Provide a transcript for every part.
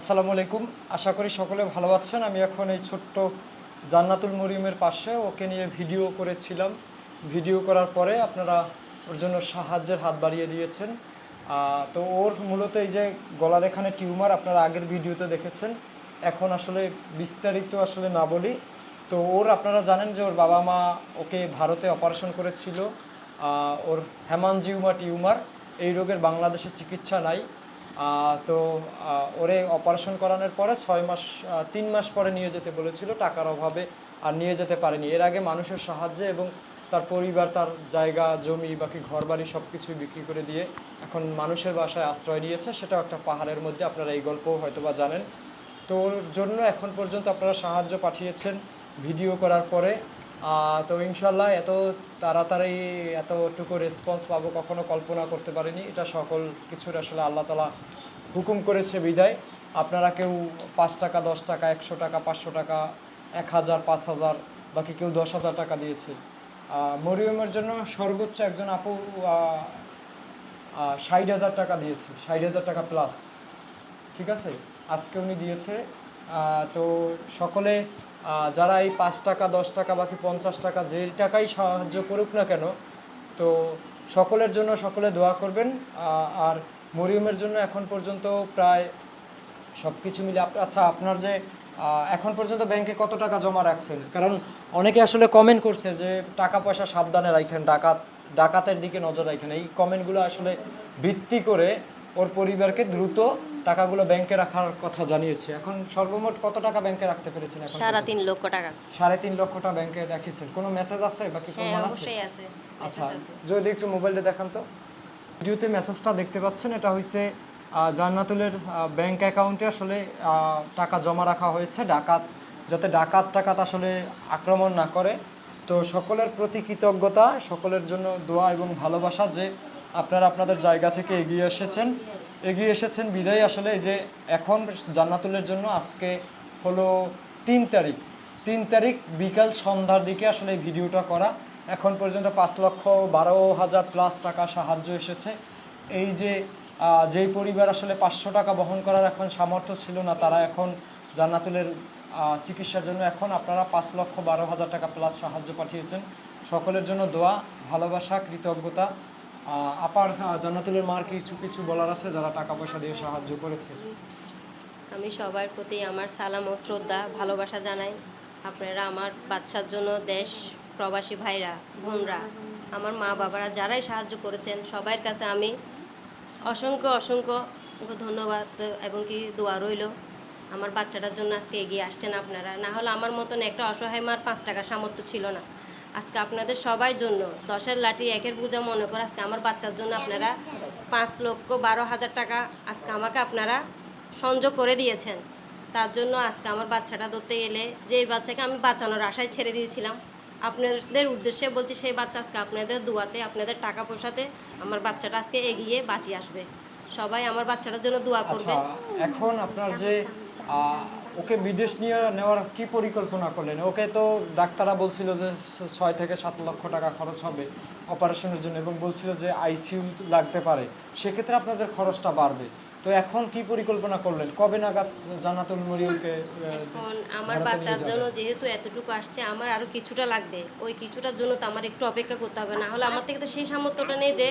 আসসালামু আলাইকুম। আশা করি সকলে ভালো আছেন। আমি এখন এই ছোট্ট জান্নাতুল মরিমের পাশে ওকে নিয়ে ভিডিও করেছিলাম। ভিডিও করার পরে আপনারা ওর জন্য সাহায্যের হাত বাড়িয়ে দিয়েছেন। তো ওর মূলত এই যে গলার এখানে টিউমার আপনারা আগের ভিডিওতে দেখেছেন। এখন আসলে বিস্তারিত আসলে না বলি। তো ওর আপনারা জানেন যে ওর বাবা মা ওকে ভারতে অপারেশন করেছিল। ওর হেমানজিউমা টিউমার। এই রোগের বাংলাদেশে চিকিৎসা নাই। তো ওরে অপারেশন করানোর পরে ছয় মাস তিন মাস পরে নিয়ে যেতে বলেছিল, টাকার অভাবে আর নিয়ে যেতে পারেনি। এর আগে মানুষের সাহায্যে এবং তার পরিবার, তার জায়গা, জমি, বাকি ঘর বাড়ি সব কিছুই বিক্রি করে দিয়ে এখন মানুষের বাসায় আশ্রয় নিয়েছে। সেটাও একটা পাহাড়ের মধ্যে, আপনারা এই গল্প হয়তোবা জানেন। তো ওর জন্য এখন পর্যন্ত আপনারা সাহায্য পাঠিয়েছেন, ভিডিও করার পরে। তো ইনশাল্লাহ এত তাড়াতাড়ি এতটুকু রেসপন্স পাবো, কখনো কল্পনা করতে পারিনি। এটা সকল কিছুর আসলে আল্লাহ তালা হুকুম করেছে বিদায়। আপনারা কেউ পাঁচ টাকা, দশ টাকা, একশো টাকা, পাঁচশো টাকা, এক হাজার, পাঁচ হাজার, বাকি কেউ দশ হাজার টাকা দিয়েছে। মরিয়মের জন্য সর্বোচ্চ একজন আপু ষাট হাজার টাকা দিয়েছে, ষাট হাজার টাকা প্লাস ঠিক আছে? আজকে উনি দিয়েছে। তো সকলে যারা এই পাঁচ টাকা, দশ টাকা, বাকি পঞ্চাশ টাকা যে টাকাই সাহায্য করুক না কেন, তো সকলের জন্য সকলে দোয়া করবেন। আর মরিয়মের জন্য এখন পর্যন্ত প্রায় সব কিছু মিলে আচ্ছা আপনার যে এখন পর্যন্ত ব্যাংকে কত টাকা জমা রাখছেন? কারণ অনেকে আসলে কমেন্ট করছে যে, টাকা পয়সা সাবধানে রাখেন ডাকাত, ডাকাতের দিকে নজর রাখেন এই কমেন্টগুলো আসলে ভিত্তি করে ওর পরিবারকে দ্রুত টাকাগুলো ব্যাংকে রাখার কথা জানিয়েছে। এখন সর্বমোট কত টাকা ব্যাংকে রাখতে পেরেছেন এখন সাড়ে তিন লক্ষ টাকা। সাড়ে তিন লক্ষ টাকা ব্যাংকে রেখেছেন। কোনো মেসেজ আছে বাকি হ্যাঁ প্রমাণ আছে? আচ্ছা যদি একটু মোবাইলটা দেখান তো। ভিডিওতে মেসেজটা দেখতে পাচ্ছেন এটা হচ্ছে জান্নাতুলের ব্যাংক অ্যাকাউন্টে আসলে টাকা জমা রাখা হয়েছে ডাকাত যাতে ডাকাত টাকাত আসলে আক্রমণ না করে। তো সকলের প্রতি কৃতজ্ঞতা সকলের জন্য দোয়া এবং ভালোবাসা যে আপনারা আপনাদের জায়গা থেকে এগিয়ে এসেছেন। এগিয়ে এসেছেন। বিদায় আসলে যে এখন জান্নাতুলের জন্য আজকে হলো তিন তারিখ। তিন তারিখ বিকাল সন্ধ্যার দিকে আসলে এই ভিডিওটা করা। এখন পর্যন্ত পাঁচ লক্ষ বারো হাজার প্লাস টাকা সাহায্য এসেছে। এই যে যেই পরিবার আসলে পাঁচশো টাকা বহন করার এখন সামর্থ্য ছিল না, তারা এখন জান্নাতুলের চিকিৎসার জন্য এখন আপনারা পাঁচ লক্ষ বারো হাজার টাকা প্লাস সাহায্য পাঠিয়েছেন। সকলের জন্য দোয়া, ভালোবাসা, কৃতজ্ঞতা। আপার জান্নাতুলের মার কিছু কিছু বলার আছে যারা টাকা পয়সা দিয়ে সাহায্য করেছে? আমি সবার প্রতি আমার সালাম ও শ্রদ্ধা, ভালোবাসা জানাই। আপনারা আমার বাচ্চার জন্য দেশ, প্রবাসী ভাইরা, বোনরা, আমার মা বাবারা যারাই সাহায্য করেছেন, সবার কাছে আমি অসংখ্য অসংখ্য ধন্যবাদ এবং কি দোয়া রইল। আমার বাচ্চাটার জন্য আজকে এগিয়ে আসছেন আপনারা। না হলে আমার মতন একটা অসহায় মার পাঁচ টাকা সামর্থ্য ছিল না। আজকে আপনাদের সবার জন্য দশের লাঠি একের পূজা মনে করে আজকে আমার বাচ্চার জন্য আপনারা পাঁচ লক্ষ বারো হাজার টাকা আজকে আমাকে আপনারা সংযোগ করে দিয়েছেন। তার জন্য আজকে আমার বাচ্চাটা ধরতে গেলে যে বাচ্চাকে আমি বাঁচানোর আশায় ছেড়ে দিয়েছিলাম আপনাদের উদ্দেশ্যে বলছি সেই বাচ্চা আজকে আপনাদের দুয়াতে আপনাদের টাকা পয়সাতে আমার বাচ্চাটা আজকে এগিয়ে বাঁচিয়ে আসবে। সবাই আমার বাচ্চাটার জন্য দোয়া করবে এখন আপনার যে ওকে বিদেশ নিয়ে নেওয়ার কি পরিকল্পনা করলেন? ওকে তো ডাক্তাররা বলছিল যে ছয় থেকে সাত লক্ষ টাকা খরচ হবে অপারেশনের জন্য এবং বলছিল যে আইসিইউ লাগতে পারে। সেক্ষেত্রে আপনাদের খরচটা বাড়বে। তো এখন কি পরিকল্পনা করলেন? কবে নাগাদ জানাতুল মরিয়মকে এখন আমার বাচ্চার জন্য যেহেতু এতটুকু আসছে আমার আরও কিছুটা লাগবে। ওই কিছুটার জন্য তো আমার একটু অপেক্ষা করতে হবে। না হলে আমার থেকে তো সেই সামর্থ্যটা নেই যে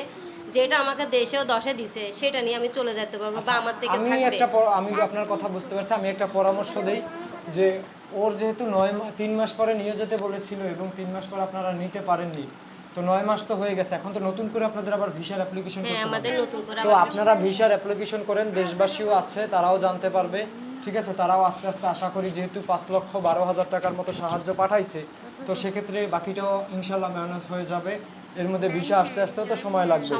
যেটা আমাকে দেশেও দশে দিছে সেটা নিয়ে আমি চলে যেতে পারব বা আমার থেকে আমি একটা আমি আপনার কথা বুঝতে পারছি আমি একটা পরামর্শ দেই যে ওর যেহেতু নয় মা- তিন মাস পরে নিয়ে যেতে বলেছিল এবং তিন মাস পরে আপনারা নিতে পারেননি তো নয় মাস তো হয়ে গেছে। এখন তো নতুন করে আপনাদের আবার ভিসার অ্যাপ্লিকেশন করতে হবে। আমাদের নতুন করে তো আপনারা ভিসার অ্যাপ্লিকেশন করেন দেশবাসীও আছে তারাও জানতে পারবে। ঠিক আছে তারাও আস্তে আস্তে আশা করি যেহেতু পাঁচ লক্ষ বারো হাজার টাকার মতো সাহায্য পাঠাইছে তো সেক্ষেত্রে বাকিটাও ইনশাল্লাহ ম্যানেজ হয়ে যাবে। এর মধ্যে ভিসা আসতে আসতেও তো সময় লাগবে।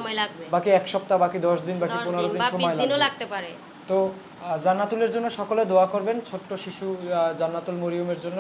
বাকি এক সপ্তাহ বাকি দশ দিন বাকি পনেরো দিন সময় দিনও লাগতে পারে। তো জান্নাতুলের জন্য সকলে দোয়া করবেন ছোট্ট শিশু জান্নাতুল মরিয়মের জন্য।